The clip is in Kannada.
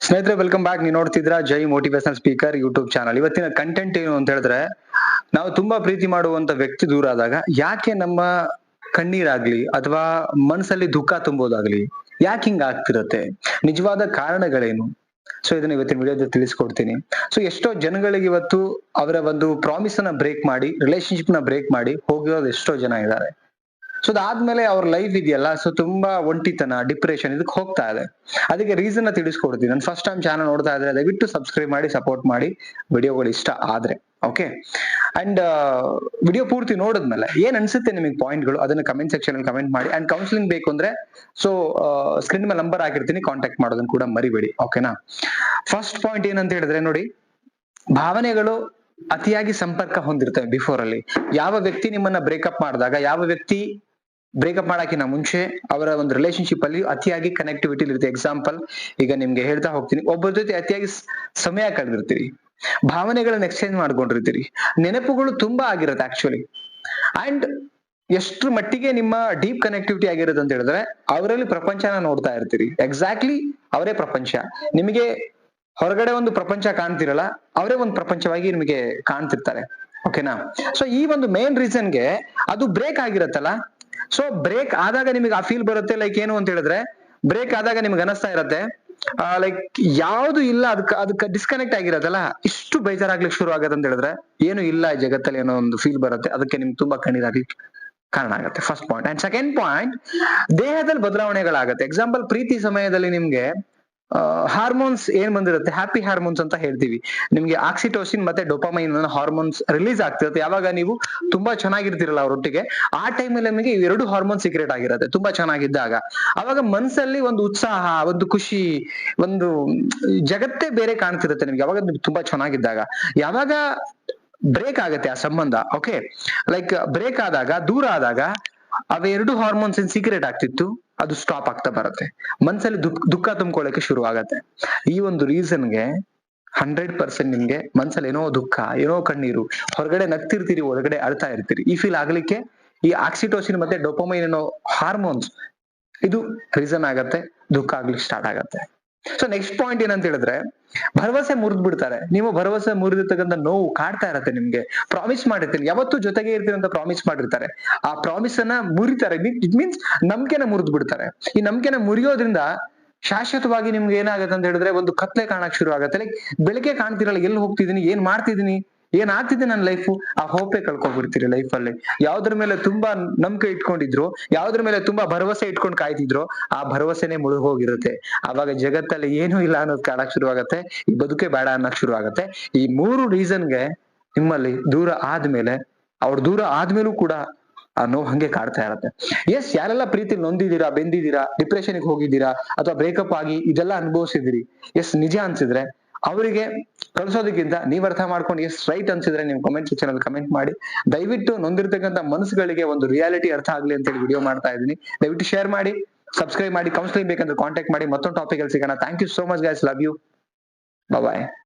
ಸ್ನೇಹಿತರೆ ವೆಲ್ಕಮ್ ಬ್ಯಾಕ್ ನೀವು ನೋಡ್ತಿದ್ರ Jai motivational speaker YouTube channel ಇವತ್ತಿನ ಕಂಟೆಂಟ್ ಏನು ಅಂತ ಹೇಳಿದ್ರೆ, ನಾವು ತುಂಬಾ ಪ್ರೀತಿ ಮಾಡುವಂತ ವ್ಯಕ್ತಿ ದೂರ ಆದಾಗ ಯಾಕೆ ನಮ್ಮ ಕಣ್ಣೀರಾಗ್ಲಿ ಅಥವಾ ಮನಸ್ಸಲ್ಲಿ ದುಃಖ ತುಂಬೋದಾಗ್ಲಿ, ಯಾಕೆ ಹಿಂಗ ಆಗ್ತಿರತ್ತೆ? ನಿಜವಾದ ಕಾರಣಗಳೇನು? ಸೊ ಇದನ್ನ ಇವತ್ತಿನ ವಿಡಿಯೋದಲ್ಲಿ ತಿಳಿಸ್ಕೊಡ್ತೀನಿ. ಸೊ ಎಷ್ಟೋ ಜನಗಳಿಗೆ ಇವತ್ತು ಅವರ ಒಂದು ಪ್ರಾಮಿಸ್ ಅನ್ನ ಬ್ರೇಕ್ ಮಾಡಿ ರಿಲೇಶನ್ಶಿಪ್ನ ಬ್ರೇಕ್ ಮಾಡಿ ಹೋಗಿರೋದು ಎಷ್ಟೋ ಜನ ಇದ್ದಾರೆ. ಸೊ ಅದಾದ್ಮೇಲೆ ಅವ್ರ ಲೈಫ್ ಇದೆಯಲ್ಲ ಸೊ ತುಂಬಾ ಒಂಟಿತನ ಡಿಪ್ರೆಷನ್ ಇದಕ್ಕೆ ಹೋಗ್ತಾ ಇದೆ ಅದಕ್ಕೆ ರೀಸನ್ ತಿಳಿಸ್ಕೊಡ್ತೀನಿ ನಾನು ಫಸ್ಟ್ ಟೈಮ್ ಚಾನಲ್ ನೋಡ್ತಾ ಇದ್ರೆ ದಯವಿಟ್ಟು ಸಬ್ಸ್ಕ್ರೈಬ್ ಮಾಡಿ ಸಪೋರ್ಟ್ ಮಾಡಿ ವಿಡಿಯೋಗಳು ಇಷ್ಟ ಆದ್ರೆ. ಓಕೆ ಅಂಡ್ ವಿಡಿಯೋ ಪೂರ್ತಿ ನೋಡಿದ್ಮೇಲೆ ಏನ್ ಅನ್ಸುತ್ತೆ ನಿಮಗೆ ಪಾಯಿಂಟ್ಗಳು ಅದನ್ನ ಕಮೆಂಟ್ ಸೆಕ್ಷನ್ ಅಲ್ಲಿ ಕಮೆಂಟ್ ಮಾಡಿ. ಅಂಡ್ ಕೌನ್ಸಿಲಿಂಗ್ ಬೇಕು ಅಂದ್ರೆ ಸೊ ಸ್ಕ್ರೀನ್ ಮೇಲೆ ನಂಬರ್ ಹಾಕಿರ್ತೀನಿ ಕಾಂಟ್ಯಾಕ್ಟ್ ಮಾಡೋದನ್ನ ಕೂಡ ಮರಿಬೇಡಿ. ಓಕೆನಾ ಫಸ್ಟ್ ಪಾಯಿಂಟ್ ಏನಂತ ಹೇಳಿದ್ರೆ ನೋಡಿ, ಭಾವನೆಗಳು ಅತಿಯಾಗಿ ಸಂಪರ್ಕ ಹೊಂದಿರ್ತವೆ ಬಿಫೋರ್ ಅಲ್ಲಿ. ಯಾವ ವ್ಯಕ್ತಿ ನಿಮ್ಮನ್ನ ಬ್ರೇಕಪ್ ಮಾಡಿದಾಗ, ಯಾವ ವ್ಯಕ್ತಿ ಬ್ರೇಕಪ್ ಮಾಡಕ್ಕಿಂತ ಮುಂಚೆ ಅವರ ಒಂದು ರಿಲೇಶನ್ಶಿಪ್ ಅಲ್ಲಿ ಅತಿಯಾಗಿ ಕನೆಕ್ಟಿವಿಟಿ ಇರುತ್ತೆ. ಎಕ್ಸಾಂಪಲ್ ಈಗ ನಿಮ್ಗೆ ಹೇಳ್ತಾ ಹೋಗ್ತೀನಿ. ಒಬ್ಬರ ಜೊತೆ ಅತಿಯಾಗಿ ಸಮಯ ಕಳೆದಿರ್ತೀರಿ. ಭಾವನೆಗಳನ್ನ ಎಕ್ಸ್ಚೇಂಜ್ ಮಾಡ್ಕೊಂಡಿರ್ತೀರಿ. ನೆನಪುಗಳು ತುಂಬಾ ಆಗಿರುತ್ತೆ ಆಕ್ಚುಲಿ ಅಂಡ್ ಎಷ್ಟು ಮಟ್ಟಿಗೆ ನಿಮ್ಮ ಡೀಪ್ ಕನೆಕ್ಟಿವಿಟಿ ಆಗಿರುತ್ತೆ ಅಂತ ಹೇಳಿದ್ರೆ, ಅವರಲ್ಲಿ ಪ್ರಪಂಚನ ನೋಡ್ತಾ ಇರ್ತೀರಿ. ಎಕ್ಸಾಕ್ಟ್ಲಿ ಅವರೇ ಪ್ರಪಂಚ. ನಿಮಗೆ ಹೊರಗಡೆ ಒಂದು ಪ್ರಪಂಚ ಕಾಣ್ತಿರಲ್ಲ, ಅವರೇ ಒಂದು ಪ್ರಪಂಚವಾಗಿ ನಿಮಗೆ ಕಾಣ್ತಿರ್ತಾರೆ. ಓಕೆನಾ ಸೊ ಈ ಒಂದು ಮೇನ್ ರೀಸನ್ಗೆ ಅದು ಬ್ರೇಕ್ ಆಗಿರತ್ತಲ್ಲ ಸೊ ಬ್ರೇಕ್ ಆದಾಗ ನಿಮಗೆ ಆ ಫೀಲ್ ಬರುತ್ತೆ ಲೈಕ್ ಏನು ಅಂತ ಹೇಳಿದ್ರೆ ಬ್ರೇಕ್ ಆದಾಗ ನಿಮ್ಗೆ ಅನಿಸ್ತಾ ಇರತ್ತೆ. ಲೈಕ್ ಯಾವ್ದು ಇಲ್ಲ ಅದಕ್ಕೆ ಅದಕ್ಕೆ ಡಿಸ್ಕನೆಕ್ಟ್ ಆಗಿರೋದಲ್ಲ ಇಷ್ಟು ಬೇಜಾರಾಗ್ಲಿಕ್ಕೆ ಶುರು ಆಗತ್ತೆ ಅಂತ ಹೇಳಿದ್ರೆ, ಏನು ಇಲ್ಲ ಈ ಜಗತ್ತಲ್ಲಿ ಏನೋ ಒಂದು ಫೀಲ್ ಬರುತ್ತೆ. ಅದಕ್ಕೆ ನಿಮ್ಗೆ ತುಂಬಾ ಕಣ್ಣೀರಾಗ್ಲಿಕ್ಕೆ ಕಾರಣ ಆಗುತ್ತೆ. First point and second point ದೇಹದಲ್ಲಿ ಬದಲಾವಣೆಗಳಾಗತ್ತೆ. ಎಕ್ಸಾಂಪಲ್ ಪ್ರೀತಿ ಸಮಯದಲ್ಲಿ ನಿಮ್ಗೆ ಹಾರ್ಮೋನ್ಸ್ ಏನ್ ಬಂದಿರುತ್ತೆ? ಹ್ಯಾಪಿ ಹಾರ್ಮೋನ್ಸ್ ಅಂತ ಹೇಳ್ತೀವಿ. ನಿಮ್ಗೆ ಆಕ್ಸಿಟೋಸಿನ್ ಮತ್ತೆ ಡೊಪಾಮೈನ್ ಹಾರ್ಮೋನ್ಸ್ ರಿಲೀಸ್ ಆಗ್ತಿರುತ್ತೆ. ಯಾವಾಗ ನೀವು ತುಂಬಾ ಚೆನ್ನಾಗಿರ್ತಿರಲ್ಲ ಅವರೊಟ್ಟಿಗೆ, ಆ ಟೈಮಲ್ಲಿ ನಿಮಗೆ ಎರಡು ಹಾರ್ಮೋನ್ ಸೀಕ್ರೆಟ್ ಆಗಿರುತ್ತೆ, ತುಂಬಾ ಚೆನ್ನಾಗಿದ್ದಾಗ. ಅವಾಗ ಮನ್ಸಲ್ಲಿ ಒಂದು ಉತ್ಸಾಹ, ಒಂದು ಖುಷಿ, ಒಂದು ಜಗತ್ತೇ ಬೇರೆ ಕಾಣ್ತಿರುತ್ತೆ ನಿಮ್ಗೆ ಯಾವಾಗ ತುಂಬಾ ಚೆನ್ನಾಗಿದ್ದಾಗ. ಯಾವಾಗ ಬ್ರೇಕ್ ಆಗುತ್ತೆ ಆ ಸಂಬಂಧ ಓಕೆ ಲೈಕ್ ಬ್ರೇಕ್ ಆದಾಗ, ದೂರ ಆದಾಗ ಅವೆರಡು ಹಾರ್ಮೋನ್ಸ್ ಏನ್ ಸೀಕ್ರೆಟ್ ಆಗ್ತಿತ್ತು, ಅದು ಸ್ಟಾಪ್ ಆಗ್ತಾ ಬರುತ್ತೆ. ಮನ್ಸಲ್ಲಿ ದುಃಖ ದುಃಖ ಶುರು ಆಗತ್ತೆ ಈ ಒಂದು ರೀಸನ್ಗೆ ಹಂಡ್ರೆಡ್ ಪರ್ಸೆಂಟ್ ನಿಮ್ಗೆ ಮನ್ಸಲ್ಲಿ ಏನೋ ದುಃಖ, ಏನೋ ಕಣ್ಣೀರು, ಹೊರಗಡೆ ನಗ್ತಿರ್ತೀರಿ, ಒಳಗಡೆ ಅಳ್ತಾ ಇರ್ತೀರಿ. ಈ ಫೀಲ್ ಆಗ್ಲಿಕ್ಕೆ ಈ ಆಕ್ಸಿಟೋಸಿನ್ ಮತ್ತೆ ಡೊಪೊಮೈನ್ ಅನ್ನೋ ಹಾರ್ಮೋನ್ಸ್ ಇದು ರೀಸನ್ ಆಗತ್ತೆ, ದುಃಖ ಆಗ್ಲಿಕ್ಕೆ ಸ್ಟಾರ್ಟ್ ಆಗತ್ತೆ. ಸೊ ನೆಕ್ಸ್ಟ್ ಪಾಯಿಂಟ್ ಏನಂತ ಹೇಳಿದ್ರೆ ಭರವಸೆ ಮುರಿದ್ ಬಿಡ್ತಾರೆ. ನೀವು ಭರವಸೆ ಮುರಿದಿರ್ತಕ್ಕಂಥ ನೋವು ಕಾಡ್ತಾ ಇರತ್ತೆ ನಿಮ್ಗೆ. ಪ್ರಾಮಿಸ್ ಮಾಡಿರ್ತೀನಿ. ಯಾವತ್ತು ಜೊತೆಗೆ ಇರ್ತೀನಿ ಅಂತ ಪ್ರಾಮಿಸ್ ಮಾಡಿರ್ತಾರೆ. ಆ ಪ್ರಾಮಿಸ್ ಅನ್ನ ಮುರಿತಾರೆ. ಇಟ್ ಮೀನ್ಸ್ ನಂಬಿಕೆನ ಮುರಿದ್ ಬಿಡ್ತಾರೆ. ಈ ನಂಬಿಕೆನ ಮುರಿಯೋದ್ರಿಂದ ಶಾಶ್ವತವಾಗಿ ನಿಮ್ಗೆ ಏನಾಗತ್ತೆ ಅಂತ ಹೇಳಿದ್ರೆ ಒಂದು ಕತ್ಲೆ ಕಾಣಕ್ ಶುರು ಆಗತ್ತೆ. ಲೈಕ್ ಬೆಳಿಗ್ಗೆ ಕಾಣ್ತಿರಲ್ಲ, ಎಲ್ಲಿ ಹೋಗ್ತಿದೀನಿ ಏನ್ ಮಾಡ್ತಿದೀನಿ ಏನ್ ಆಗ್ತಿದೆ ನನ್ನ ಲೈಫು ಆ ಹೋಪೆ ಕಳ್ಕೊಂಡ್ಬಿಡ್ತೀರಿ ಅಲ್ಲಿ. ಯಾವ್ದ್ರ ಮೇಲೆ ತುಂಬಾ ನಂಬಿಕೆ ಇಟ್ಕೊಂಡಿದ್ರು, ಯಾವ್ದ್ರ ಮೇಲೆ ತುಂಬಾ ಭರವಸೆ ಇಟ್ಕೊಂಡು ಕಾಯ್ತಿದ್ರು, ಆ ಭರವಸೆನೆ ಮುಳುಗ್ ಹೋಗಿರುತ್ತೆ. ಅವಾಗ ಜಗತ್ತಲ್ಲಿ ಏನೂ ಇಲ್ಲ ಅನ್ನೋದು ಕಾಣಕ್ ಶುರು ಆಗತ್ತೆ ಈ ಬದುಕೆ ಬೇಡ ಅನ್ನಕ್ ಶುರು ಆಗತ್ತೆ ಈ ಮೂರು ರೀಸನ್ಗೆ ನಿಮ್ಮಲ್ಲಿ ದೂರ ಆದ್ಮೇಲೆ, ಅವ್ರು ದೂರ ಆದ್ಮೇಲೂ ಕೂಡ ಆ ನೋವು ಹಂಗೆ ಕಾಡ್ತಾ ಇರತ್ತೆ. ಎಸ್ ಯಾರೆಲ್ಲ ಪ್ರೀತಿ ನೊಂದಿದ್ದೀರಾ, ಬೆಂದಿದ್ದೀರಾ ಡಿಪ್ರೆಷನ್ಗೆ ಹೋಗಿದ್ದೀರಾ, ಅಥವಾ ಬ್ರೇಕಪ್ ಆಗಿ ಇದೆಲ್ಲ ಅನುಭವಿಸಿದಿರಿ ಎಸ್ ನಿಜ ಅನ್ಸಿದ್ರೆ, ಅವರಿಗೆ ಕಳ್ಸೋದಕ್ಕಿಂತ ನೀವ್ ಅರ್ಥ ಮಾಡ್ಕೊಂಡು ಎಷ್ಟು ರೈಟ್ ಅನ್ಸಿದ್ರೆ ನೀವು ಕಮೆಂಟ್ ಸೆಕ್ಷನ್ ಅಲ್ಲಿ ಕಮೆಂಟ್ ಮಾಡಿ. ದಯವಿಟ್ಟು ನೊಂದಿರ್ತಕ್ಕಂಥ ಮನಸ್ಸುಗಳಿಗೆ ಒಂದು ರಿಯಾಲಿಟಿ ಅರ್ಥ ಆಗ್ಲಿ ಅಂತ ಹೇಳಿ ವಿಡಿಯೋ ಮಾಡ್ತಾ ಇದ್ದೀನಿ. ದಯವಿಟ್ಟು ಶೇರ್ ಮಾಡಿ ಸಬ್ಸ್ಕ್ರೈಬ್ ಮಾಡಿ ಕೌನ್ಸಿಲಿಂಗ್ ಬೇಕಂದ್ರೆ ಕಾಂಟ್ಯಾಕ್ಟ್ ಮಾಡಿ. ಮತ್ತೊಂದು ಟಾಪಿಕ್ ಅಲ್ಲಿ ಸಿಗೋಣ. Thank you so much guys love you bye